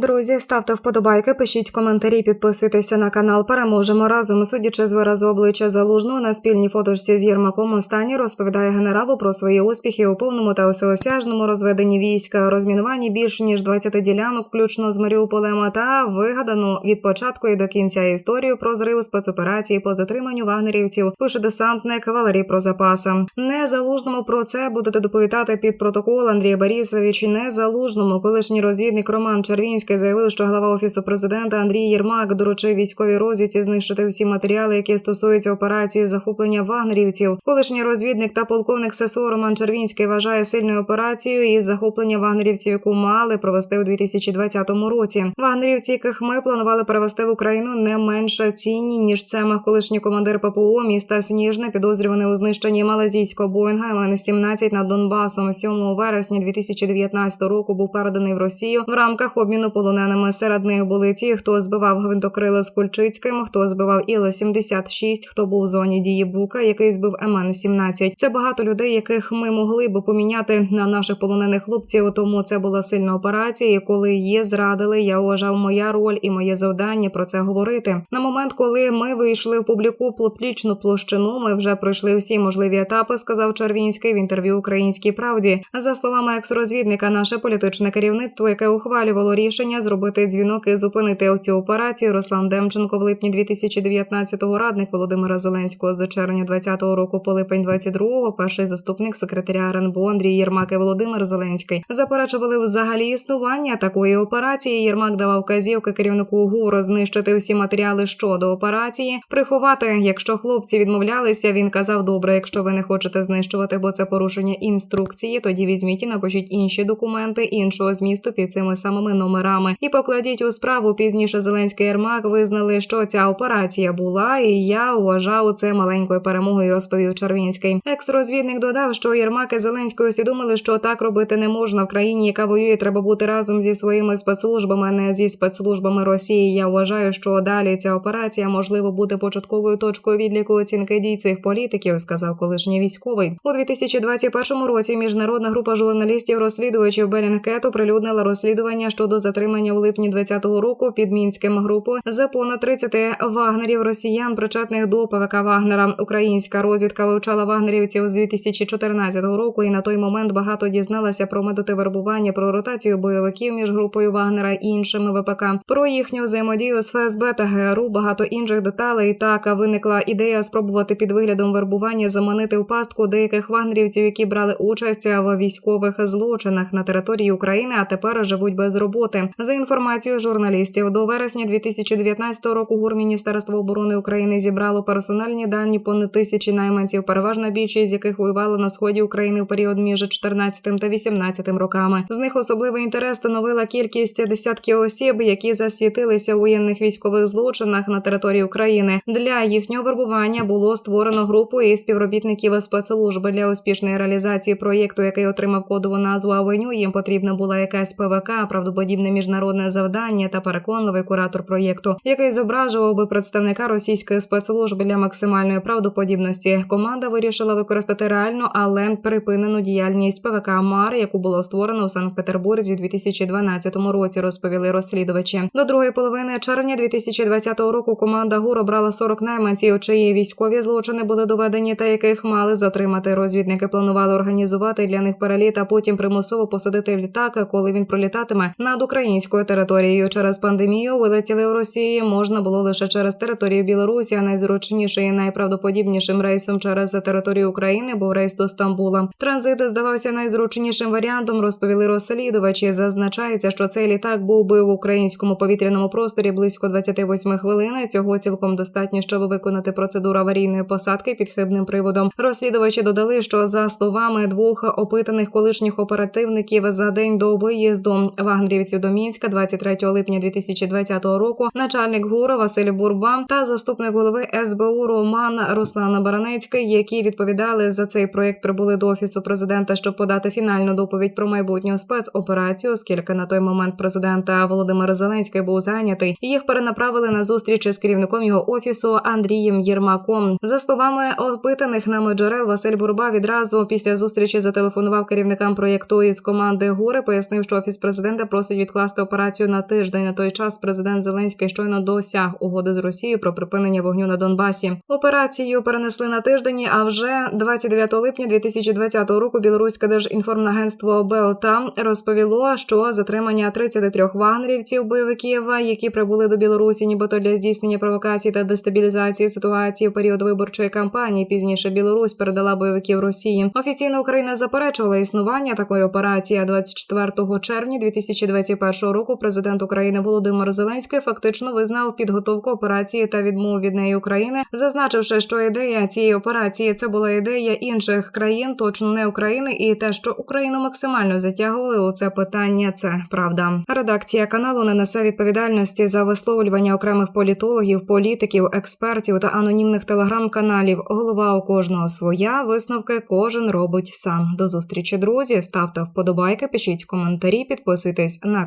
Друзі, ставте вподобайки, пишіть коментарі, підписуйтеся на канал. Переможемо разом. Судячи з виразу обличчя залужного на спільній фотошці з Єрмаком останній розповідає генералу про свої успіхи у повному та всеосяжному розведенні війська, розмінуванні більше ніж 20 ділянок, включно з Маріуполем, та вигадану від початку і до кінця історію про зрив спецоперації по затриманню вагнерівців. Пише десантник Валерій Прозапаса. Не залужному про це будете доповідати під протокол Андрій Борисович. Не залужному, колишній розвідник Роман Червінський заявив, що глава офісу президента Андрій Єрмак доручив військовій розвідці знищити всі матеріали, які стосуються операції захоплення вагнерівців. Колишній розвідник та полковник ССО Роман Червінський вважає сильною операцією із захоплення вагнерівців, яку мали провести у 2020 році. Вагнерівці, яких ми планували перевести в Україну, не менше цінні ніж цемах колишній командир ППО міста Сніжне, підозрюваний у знищенні малазійського Боїнга МН-17 над Донбасом 7 вересня 2019 року був переданий в Росію в рамках обміну полоненими. Серед них були ті, хто збивав гвинтокрили з Кульчицьким, хто збивав Іла 76 хто був в зоні дії Бука, який збив МН-17. Це багато людей, яких ми могли б поміняти на наших полонених хлопців. Тому це була сильна операція. І коли її зрадили, я вважав моя роль і моє завдання про це говорити. На момент, коли ми вийшли в публіку плоплічну площину, ми вже пройшли всі можливі етапи, сказав Червінський в інтерв'ю Українській правді. За словами екс-розвідника, наше політичне керівництво, яке ухвалювало рішення зробити дзвінок і зупинити цю операцію. Руслан Демченко в липні 2019-го радник Володимира Зеленського з червня 20-го року по липень 22-го, перший заступник секретаря РНБО Андрій Єрмак і Володимир Зеленський заперечували взагалі існування такої операції. Єрмак давав казівки керівнику ГУР знищити всі матеріали щодо операції, приховати. Якщо хлопці відмовлялися, він казав: добре, якщо ви не хочете знищувати, бо це порушення інструкції, тоді візьміть і напишіть інші документи іншого змісту під цими самими номерами і покладіть у справу. Пізніше Зеленський і Єрмак визнали, що ця операція була, і я вважав це маленькою перемогою. Розповів Червінський. Екс-розвідник додав, що Єрмак і Зеленський усвідомили, що так робити не можна в країні, яка воює. Треба бути разом зі своїми спецслужбами, а не зі спецслужбами Росії. Я вважаю, що далі ця операція можливо буде початковою точкою відліку оцінки дій цих політиків, сказав колишній військовий у 2021 році. Міжнародна група журналістів розслідувачів Белінгкет оприлюднила розслідування щодо затримання в липні 2020 року під мінським групою за понад 30 вагнерів росіян, причетних до ПВК Вагнера. Українська розвідка вивчала вагнерівців з 2014 року, і на той момент багато дізналася про методи вербування, про ротацію бойовиків між групою Вагнера і іншими ВПК, про їхню взаємодію з ФСБ та ГРУ, багато інших деталей. Так виникла ідея спробувати під виглядом вербування заманити у пастку деяких вагнерівців, які брали участь в військових злочинах на території України, а тепер живуть без роботи. За інформацією журналістів, до вересня 2019 року ГУР Міністерство оборони України зібрало персональні дані понад тисячі найманців, переважна більшість з яких воювала на сході України у період між 14 та 18 роками. З них особливий інтерес становила кількість десятків осіб, які засвітилися у воєнних військових злочинах на території України. Для їхнього вербування було створено групу із співробітників спецслужби для успішної реалізації проєкту, який отримав кодову назву Авеню. Їм потрібна була якась ПВК, правдоподібне міжнародне завдання та переконливий куратор проєкту, який зображував би представника російської спецслужби для максимальної правдоподібності. Команда вирішила використати реальну, але припинену діяльність ПВК МАР, яку було створено в Санкт-Петербурзі у 2012 році. Розповіли розслідувачі. До другої половини червня 2020 року команда ГУР обрала 40 найманців, чиї військові злочини були доведені, та яких мали затримати. Розвідники планували організувати для них переліт, а потім примусово посадити в літак, коли він пролітатиме над українською територією. Через пандемію вилетіли в Росії можна було лише через територію Білорусі. а Найзручнішим і найправдоподібнішим рейсом через територію України був рейс до Стамбула. Транзит здавався найзручнішим варіантом. Розповіли розслідувачі. Зазначається, що цей літак був би в українському повітряному просторі близько 28 хвилин. Цього цілком достатньо, щоб виконати процедуру аварійної посадки під хибним приводом. Розслідувачі додали, що за словами двох опитаних колишніх оперативників за день до виїзду вагнерівців до Мінська, 23 липня 2020 року, начальник ГУР Василь Бурба та заступник голови СБУ Роман Руслан Баранецький, які відповідали за цей проект, прибули до офісу президента, щоб подати фінальну доповідь про майбутню спецоперацію, оскільки на той момент президента Володимир Зеленський був зайнятий. Їх перенаправили на зустріч з керівником його офісу Андрієм Єрмаком. За словами опитаних нами джерел, Василь Бурба відразу після зустрічі зателефонував керівникам проєкту із команди ГУРи, пояснив, що офіс президента просить відкласти відкласти операцію на тиждень. На той час президент Зеленський щойно досяг угоди з Росією про припинення вогню на Донбасі. Операцію перенесли на тиждень. А вже 29 липня 2020 року білоруське держінформагентство БОТА розповіло, що затримання 33 вагнерівців бойовиків, які прибули до Білорусі, нібито для здійснення провокацій та дестабілізації ситуації в період виборчої кампанії. Пізніше Білорусь передала бойовиків Росії. Офіційно Україна заперечувала існування такої операції. А 24 червня 2021 року президент України Володимир Зеленський фактично визнав підготовку операції та відмову від неї України, зазначивши, що ідея цієї операції це була ідея інших країн, точно не України, і те, що Україну максимально затягували у це питання, це правда. Редакція каналу не несе відповідальності за висловлювання окремих політологів, політиків, експертів та анонімних телеграм-каналів. Голова у кожного своя висновки кожен робить сам. До зустрічі, друзі. Ставте вподобайки, пишіть коментарі, підписуйтесь на